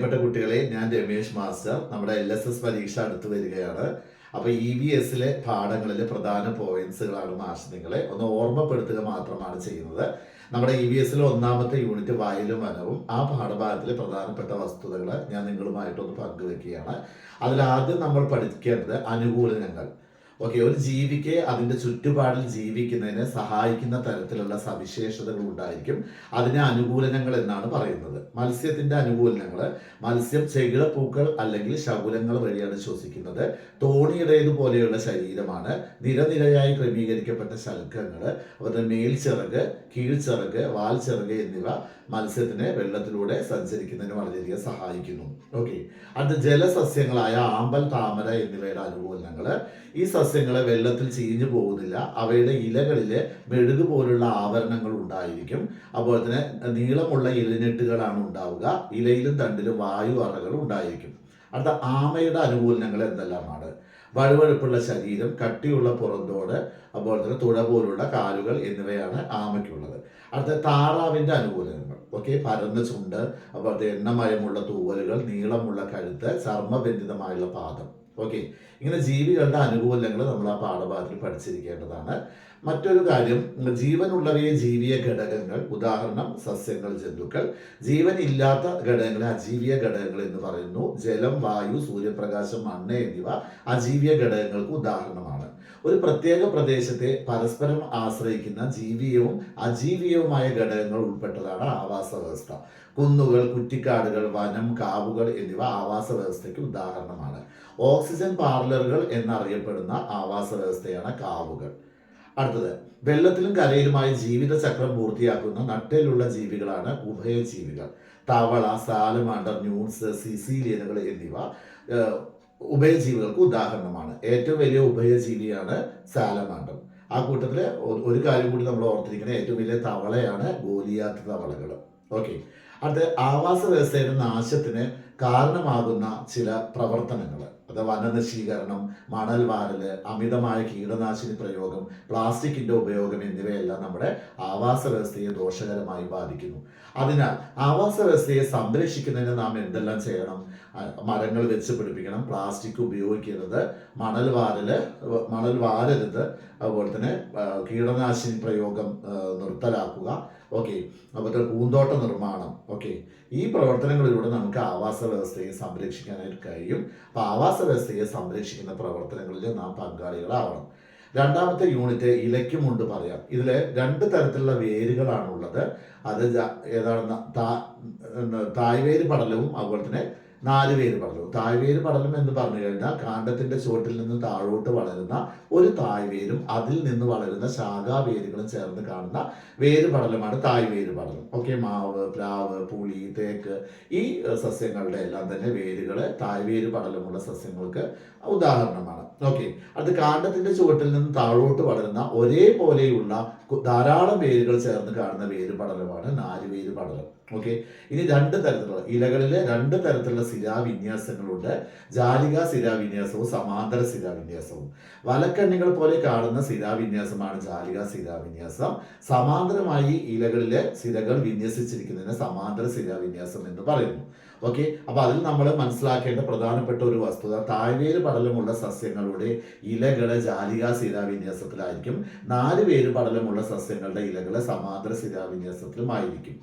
പ്രിയപ്പെട്ട കുട്ടികളെ ഞാൻ രമേശ് മാസ്റ്റർ. നമ്മുടെ എൽ എസ് എസ് പരീക്ഷ അടുത്ത് വരികയാണ്. അപ്പൊ ഇ വി എസിലെ പാഠങ്ങളിലെ പ്രധാന പോയിന്റ്സുകളാണ് മാഷ് നിങ്ങളെ ഒന്ന് ഓർമ്മപ്പെടുത്തുക മാത്രമാണ് ചെയ്യുന്നത്. നമ്മുടെ ഇ വി എസിലെ ഒന്നാമത്തെ യൂണിറ്റ് വയലും വനവും ആ പാഠഭാഗത്തിലെ പ്രധാനപ്പെട്ട വസ്തുതകൾ ഞാൻ നിങ്ങളുമായിട്ടൊന്ന് പങ്കുവെക്കുകയാണ്. അതിലാദ്യം നമ്മൾ പഠിക്കേണ്ടത് അനുകൂലനങ്ങൾ. ഓക്കെ ഒരു ജീവിക്ക് അതിന്റെ ചുറ്റുപാടിൽ ജീവിക്കുന്നതിനെ സഹായിക്കുന്ന തരത്തിലുള്ള സവിശേഷതകൾ ഉണ്ടായിരിക്കും. അതിനെ അനുകൂലനങ്ങൾ എന്നാണ് പറയുന്നത്. മത്സ്യത്തിന്റെ അനുകൂലനങ്ങൾ മത്സ്യം ചെകിളപ്പൂക്കൾ അല്ലെങ്കിൽ ശകുലങ്ങൾ വഴിയാണ് ശ്വസിക്കുന്നത്. തോണിയുടേതുപോലെയുള്ള ശരീരമാണ്. നിരനിരയായി ക്രമീകരിക്കപ്പെട്ട ശൽക്കങ്ങൾ അതുപോലെ മേൽച്ചിറക് കീഴ്ച്ചിറക് വാൽച്ചിറക് എന്നിവ മത്സ്യത്തിന് വെള്ളത്തിലൂടെ സഞ്ചരിക്കുന്നതിന് വളരെയധികം സഹായിക്കുന്നു. ഓക്കെ അടുത്ത ജലസസ്യങ്ങളായ ആമ്പൽ താമര എന്നിവയുടെ അനുകൂലങ്ങൾ ഈ സസ്യങ്ങളെ വെള്ളത്തിൽ ചീഞ്ഞു പോകുന്നില്ല. അവയുടെ ഇലകളിൽ മെഴുകു പോലുള്ള ആവരണങ്ങൾ ഉണ്ടായിരിക്കും. അതുപോലെ തന്നെ നീളമുള്ള ഇലഞ്ഞെട്ടുകളാണ് ഉണ്ടാവുക. ഇലയിലും തണ്ടിലും വായു അറകൾ ഉണ്ടായിരിക്കും. അടുത്ത ആമയുടെ അനുകൂലങ്ങൾ എന്തെല്ലാമാണ്? വഴുവഴുപ്പുള്ള ശരീരം കട്ടിയുള്ള പുറന്തോട് അതുപോലെ തന്നെ തുഴ പോലുള്ള കാലുകൾ എന്നിവയാണ് ആമയ്ക്കുള്ളത്. അടുത്ത താറാവിന്റെ അനുകൂലങ്ങൾ ഓക്കെ പരന്ന ചുണ്ട് അതുപോലത്തെ എണ്ണമയമുള്ള തൂവലുകൾ നീളമുള്ള കഴുത്ത് ചർമ്മബന്ധിതമായുള്ള പാദം. ഓക്കെ ഇങ്ങനെ ജീവികളുടെ അനുകൂലങ്ങൾ നമ്മൾ ആ പാഠഭാഗത്തിൽ പഠിച്ചിരിക്കേണ്ടതാണ്. മറ്റൊരു കാര്യം ജീവനുള്ളവയെ ജീവിയ ഘടകങ്ങൾ ഉദാഹരണം സസ്യങ്ങൾ ജന്തുക്കൾ. ജീവനില്ലാത്ത ഘടകങ്ങളെ അജീവിയ ഘടകങ്ങൾ എന്ന് പറയുന്നു. ജലം വായു സൂര്യപ്രകാശം മണ്ണ് എന്നിവ അജീവിയ ഘടകങ്ങൾക്ക് ഉദാഹരണമാണ്. ഒരു പ്രത്യേക പ്രദേശത്തെ പരസ്പരം ആശ്രയിക്കുന്ന ജീവിയവും അജീവിയവുമായ ഘടകങ്ങൾ ഉൾപ്പെട്ടതാണ് ആവാസ വ്യവസ്ഥ. കുന്നുകൾ കുറ്റിക്കാടുകൾ വനം കാവുകൾ എന്നിവ ആവാസ വ്യവസ്ഥയ്ക്ക് ഉദാഹരണമാണ്. ഓക്സിജൻ പാർലറുകൾ എന്നറിയപ്പെടുന്ന ആവാസ വ്യവസ്ഥയാണ് കാവുകൾ. അടുത്തത് വെള്ളത്തിലും കരയിലുമായി ജീവിതചക്രം പൂർത്തിയാക്കുന്ന നട്ടലുള്ള ജീവികളാണ് ഉഭയജീവികൾ. തവള സാലമാണ്ടർ ന്യൂൺസ് സിസീലിയനുകൾ എന്നിവ ഉഭയജീവികൾക്ക് ഉദാഹരണമാണ്. ഏറ്റവും വലിയ ഉഭയജീവിയാണ് സാലമാണ്ടം. ആ കൂട്ടത്തിൽ ഒരു കാര്യം കൂടി നമ്മൾ ഓർത്തിരിക്കണേ. ഏറ്റവും വലിയ തവളയാണ് ഗോലിയാത്ത തവളകൾ ഓക്കെ. അടുത്ത ആവാസ വ്യവസ്ഥയുടെ നാശത്തിന് കാരണമാകുന്ന ചില പ്രവർത്തനങ്ങൾ. അത് വനനശീകരണം മണൽ വാരൽ അമിതമായ കീടനാശിനി പ്രയോഗം പ്ലാസ്റ്റിക്കിന്റെ ഉപയോഗം എന്നിവയെല്ലാം നമ്മുടെ ആവാസ വ്യവസ്ഥയെ ദോഷകരമായി ബാധിക്കുന്നു. അതിനാൽ ആവാസ വ്യവസ്ഥയെ സംരക്ഷിക്കുന്നതിന് നാം എന്തെല്ലാം ചെയ്യണം? മരങ്ങൾ വെച്ച് പിടിപ്പിക്കണം. പ്ലാസ്റ്റിക് ഉപയോഗിക്കരുത്. മണൽ വാരൽ മണൽ വാരരുത്. അതുപോലെ തന്നെ കീടനാശിനി പ്രയോഗം നിർത്തലാക്കുക. ഓക്കെ അതുപോലെ പൂന്തോട്ട നിർമ്മാണം. ഓക്കെ ഈ പ്രവർത്തനങ്ങളിലൂടെ നമുക്ക് ആവാസ വ്യവസ്ഥയെ സംരക്ഷിക്കാനായിട്ട് കഴിയും. അപ്പോൾ ആവാസ വ്യവസ്ഥയെ സംരക്ഷിക്കുന്ന പ്രവർത്തനങ്ങളിൽ നാം പങ്കാളികളാവണം. രണ്ടാമത്തെ യൂണിറ്റ് ഇലയ്ക്കുമുണ്ട് പറയാം. ഇതിൽ രണ്ട് തരത്തിലുള്ള വേരുകളാണുള്ളത്. അത് എന്താ, തായ്വേര് പടലവും അതുപോലെ തന്നെ നാലുവേര് പടലവും താഴ്വേര് പടലം എന്ന് പറഞ്ഞു കഴിഞ്ഞാൽ കാണ്ടത്തിന്റെ ചുവട്ടിൽ നിന്ന് താഴോട്ട് വളരുന്ന ഒരു താഴ്വേരും അതിൽ നിന്ന് വളരുന്ന ശാഖാവേരുകളും ചേർന്ന് കാണുന്ന വേര് പടലമാണ് താഴ്വേര് പടലം. ഓക്കെ മാവ് പ്ലാവ് പുളി തേക്ക് ഈ സസ്യങ്ങളുടെ എല്ലാം തന്നെ വേരുകൾ താഴ്വേര് പടലമുള്ള സസ്യങ്ങൾക്ക് ഉദാഹരണമാണ്. ഓക്കെ അത് കാണ്ടത്തിന്റെ ചുവട്ടിൽ നിന്ന് താഴോട്ട് വളരുന്ന ഒരേപോലെയുള്ള ധാരാളം വേരുകൾ ചേർന്ന് കാണുന്ന വേര് പടലമാണ് നാല് വേര് പടലം. ഓക്കെ ഇനി രണ്ട് തരത്തിലുള്ള ഇലകളിലെ രണ്ട് തരത്തിലുള്ള ശിലാവിന്യാസങ്ങളുണ്ട് ജാലിക ശിലാവിന്യാസവും സമാന്തര ശിലാവിന്യാസവും വലക്കണ്ണികൾ പോലെ കാണുന്ന ശിലാവിന്യാസമാണ് ജാലിക ശിലാവിന്യാസം സമാന്തരമായി ഇലകളിലെ ശിലകൾ വിന്യസിച്ചിരിക്കുന്നതിന് സമാന്തര ശിലാവിന്യാസം എന്ന് പറയുന്നു. ഓക്കെ? അപ്പൊ അതിൽ നമ്മൾ മനസ്സിലാക്കേണ്ട പ്രധാനപ്പെട്ട ഒരു വസ്തുത താഴ്വേര് പടലമുള്ള സസ്യങ്ങളുടെ ഇലകൾ ജാലിക ശിലാവിന്യാസത്തിലായിരിക്കും നാല് പേര് പടലമുള്ള സസ്യങ്ങളുടെ ഇലകളെ സമാന്തര ശിലാവിന്യാസത്തിലുമായിരിക്കും